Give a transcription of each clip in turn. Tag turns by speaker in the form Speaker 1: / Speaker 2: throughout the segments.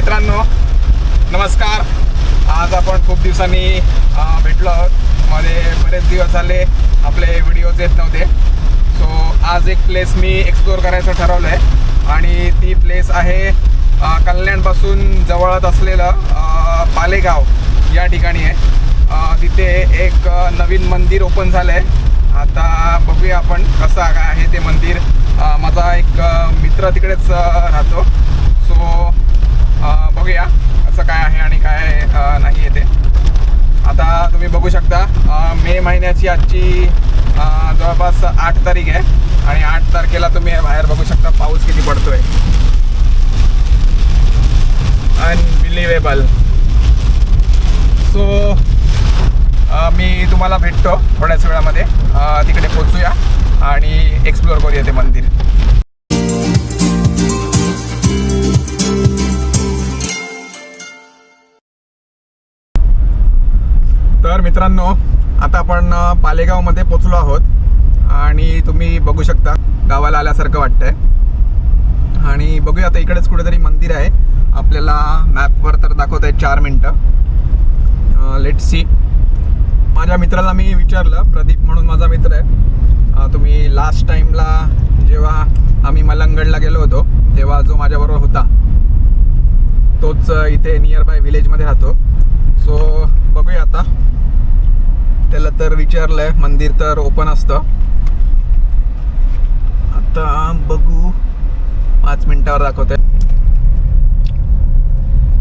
Speaker 1: मित्रांनो नमस्कार. आज आपण खूप दिवसांनी भेटलो आहोत. मध्ये बरेच दिवस झाले आपले व्हिडिओज येत नव्हते. सो आज एक प्लेस मी एक्सप्लोअर करायचं ठरवलं आहे आणि ती प्लेस आहे कल्याणपासून जवळच असलेलं पालेगाव. या ठिकाणी आहे. तिथे एक नवीन मंदिर ओपन झालं आहे आता बघूया आपण कसं आहे ते मंदिर. माझा एक मित्र तिकडेच राहतो. सो बघूया असं काय आहे आणि काय नाही येते. आता तुम्ही बघू शकता मे महिन्याची आजची जवळपास आठ तारीख आहे आणि आठ तारखेला तुम्ही बाहेर बघू शकता पाऊस किती पडतोय. अनबिलिव्हेबल सो मी तुम्हाला भेटतो थोड्याच वेळामध्ये. तिकडे पोचूया आणि एक्सप्लोअर करूया ते मंदिर. मित्रांनो आता आपण पालेगावमध्ये पोचलो आहोत. आणि तुम्ही बघू शकता गावाला आल्यासारखं वाटतंय. आणि बघूया आता इकडेच कुठेतरी मंदिर आहे. आपल्याला मॅपवर तर दाखवत आहे चार मिनटं. लेट सी माझ्या मित्राला मी विचारलं प्रदीप म्हणून माझा मित्र आहे. तुम्ही लास्ट टाईमला जेव्हा आम्ही मलंगडला गेलो होतो तेव्हा जो माझ्याबरोबर होता तोच इथे नियर बाय विलेजमध्ये राहतो. सो बघूया आता. त्याला तर विचारलंय मंदिर तर ओपन असतं. आता बघू. पाच मिनिटावर दाखवते.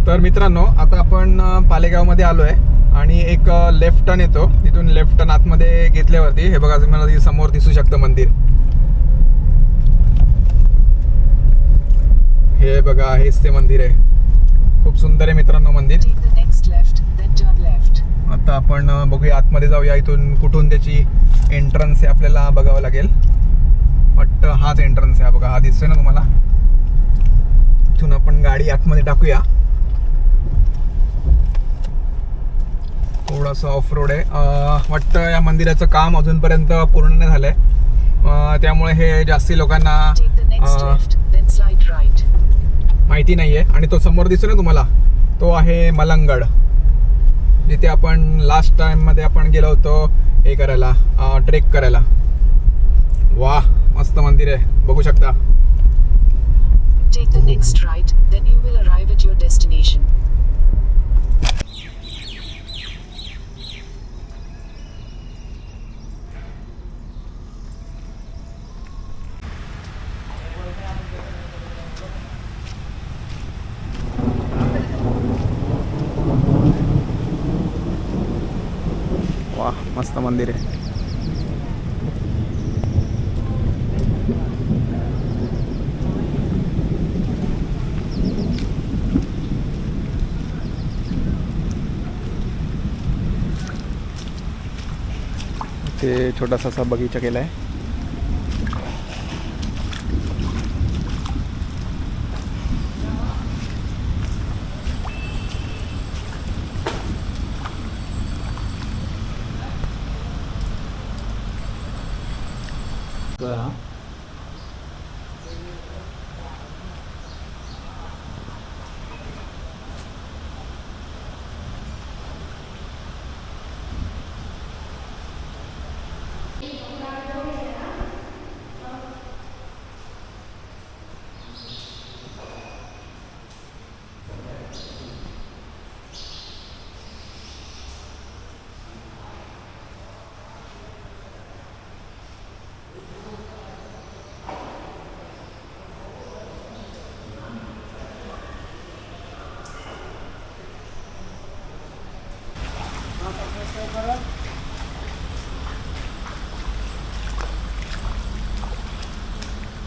Speaker 1: तर मित्रांनो आता आपण पालेगावमध्ये आलो आहे आणि एक लेफ्ट टर्न येतो. तिथून लेफ्ट टर्न आतमध्ये घेतल्यावरती हे बघा तुम्हाला समोर दिसू शकतं मंदिर. हे बघा हेच ते मंदिर आहे. खूप सुंदर आहे मित्रांनो मंदिर. आता आपण बघूया आतमध्ये जाऊया इथून कुठून त्याची एंट्रन्स आहे आपल्याला बघावं लागेल. वाटतं हाच एंट्रन्स आहे हा बघा हा दिसतोय ना तुम्हाला? इथून आपण गाडी आतमध्ये टाकूया. थोडंसं ऑफ रोड आहे वाटतं या मंदिराचं काम अजूनपर्यंत पूर्ण नाही झालंय. त्यामुळे हे जास्ती लोकांना. माहिती नाही आहे आणि तो समोर दिसतो ना तुम्हाला? तो आहे मलंगड. जिथे आपण लास्ट टाइममध्ये आपण गेलो होतो हे करायला ट्रेक करायला. वा मस्त मंदिर आहे बघू शकता. मस्त मंदिर आहे. ते छोटासा असा बगीचा केला आहे 对啊。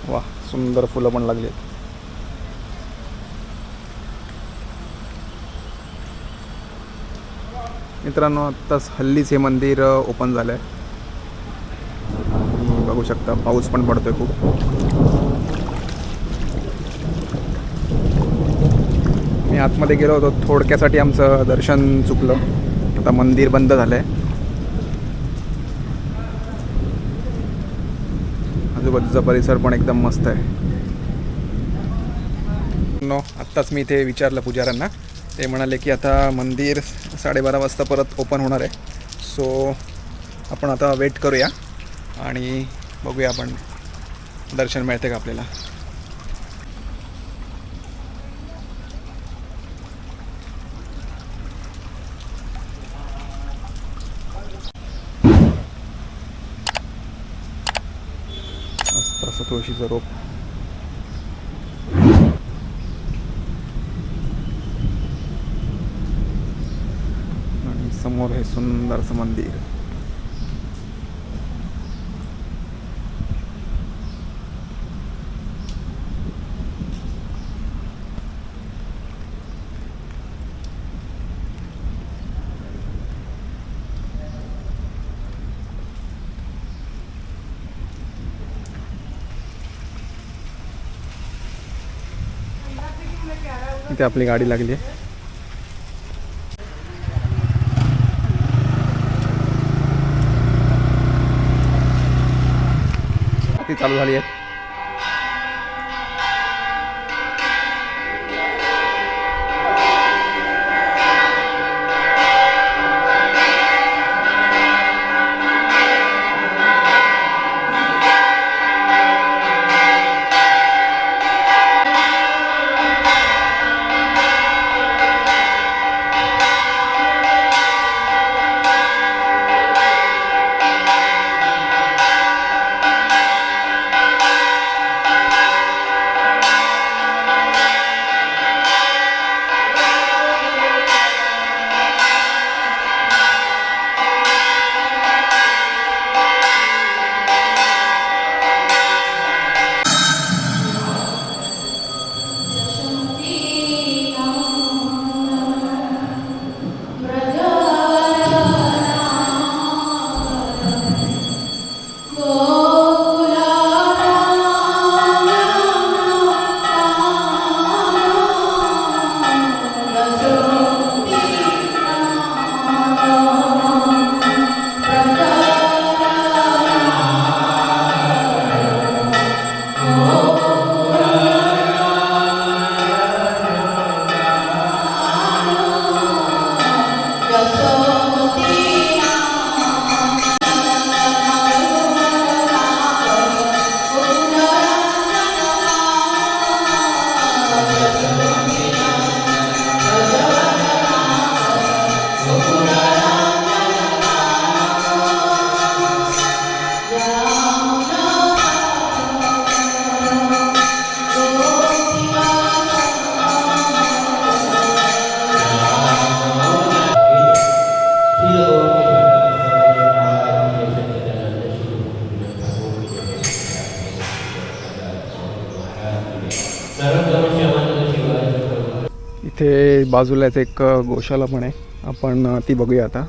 Speaker 1: वा सुंदर फुलं पण लागली. मित्रांनो आत्ताच हल्लीच हे मंदिर ओपन झालं आहे बघू शकता पाऊस पण पडतोय खूप. मी आतमध्ये गेलो होतो थोडक्यासाठी आमचं दर्शन चुकलं. आता मंदिर बंद झालं आहे आजूबाजूचा परिसर पण एकदम मस्त आहे.
Speaker 2: नो आत्ताच मी इथे विचारलं पुजाऱ्यांना. ते म्हणाले की आता मंदिर साडेबारा वाजता परत ओपन होणार आहे. सो आपण आता वेट करूया आणि बघूया आपण दर्शन मिळते का आपल्याला मस्त असं तुळशीचं रोप. आणि समोर हे सुंदरसं मंदिर. इथे आपली गाडी लागली आहे. ती चालू झाली आहे. इथे बाजूलाच एक गोशाला पण आहे. आपण ती बघूया आता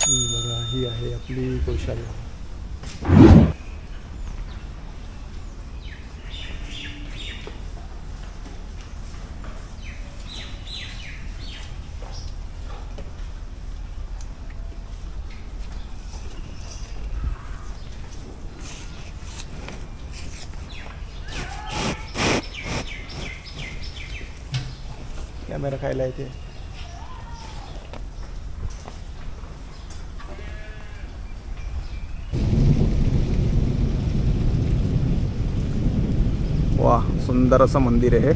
Speaker 2: ही नदी आहे आपली गोशाला कॅमेरा खायला येते. सुंदर असं मंदिर आहे हे